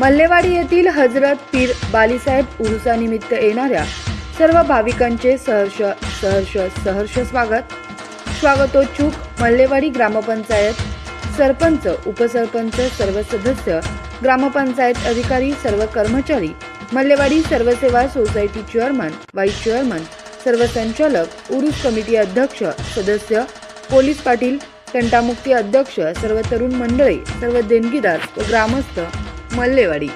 मल्लेवाडी येथील हजरत पीर बालीसाहेब उरुसानिमित्त येणाऱ्या सर्व भाविकांचे सहर्ष सहर्ष सहर्ष स्वागत. स्वागतोच्छुक मल्लेवाडी ग्रामपंचायत सरपंच उपसरपंच सर्व सदस्य ग्रामपंचायत अधिकारी सर्व कर्मचारी मल्लेवाडी सर्वसेवा सोसायटी चेअरमन वाईस चेअरमन सर्व संचालक उरुस कमिटी अध्यक्ष सदस्य पोलीस पाटील तंटामुक्ती अध्यक्ष सर्व तरुण मंडळी सर्व देणगीदार व ग्रामस्थ मल्लेवाडी.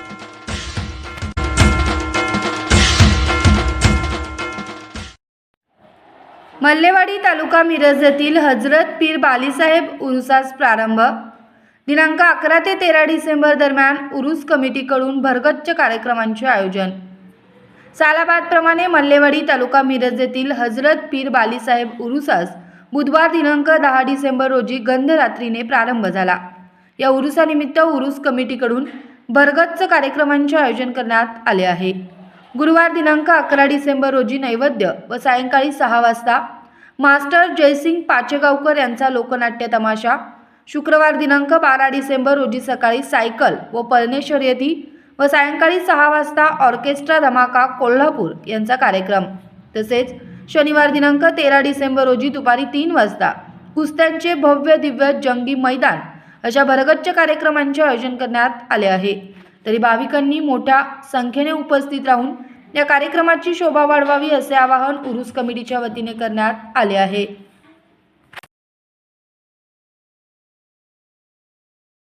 मल्लेवाडी तालुका मिरज येथील हजरत पीर बालीसाहेब उरुसास प्रारंभ. दिनांक अकरा ते तेरा डिसेंबर दरम्यान उरूस कमिटीकडून भरगच्च कार्यक्रमांचे आयोजन. सालाबादप्रमाणे मल्लेवाडी तालुका मिरज येथील हजरत पीर बालीसाहेब उरुसास बुधवार दिनांक दहा डिसेंबर रोजी गंधरात्रीने प्रारंभ झाला. या उरुसानिमित्त उरूस कमिटीकडून भरगच्च कार्यक्रमांचे आयोजन करण्यात आले आहे. गुरुवार दिनांक अकरा डिसेंबर रोजी नैवेद्य व सायंकाळी सहा वाजता मास्टर जयसिंग पाचेगावकर यांचा लोकनाट्य तमाशा शुक्रवार दिनांक बारा डिसेंबर रोजी सकाळी सायकल व पळणे शर्यती व सायंकाळी सहा वाजता ऑर्केस्ट्रा धमाका कोल्हापूर यांचा कार्यक्रम. तसेच शनिवार दिनांक तेरा डिसेंबर रोजी दुपारी तीन वाजता कुस्त्यांचे भव्य दिव्य जंगी मैदान अशा भरगच्च कार्यक्रमांचे आयोजन करण्यात आले आहे. तरी भाविकांनी मोठ्या संख्येने उपस्थित राहून या कार्यक्रमाची शोभा वाढवावी असे आवाहन उरूस कमिटीच्या वतीने करण्यात आले आहे.